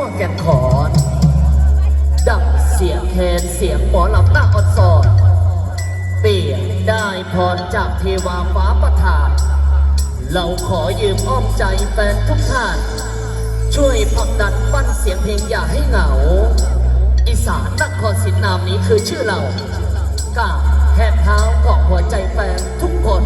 ขั้วแก่นขอน ดังเสียงแคนเสียงหมอลำหน้าออนสอนเปี่ยได้พรจากเทวาฟ้าประทาน เราขอยืมอ้อมใจแฟนทุกท่าน ช่วยผลักดันปั้นเสียงเพลงอย่าให้เหงา อีสานนครศรีนามนี้คือชื่อเราก้าวแทบเท้าเกาะหัวใจแฟนทุกคน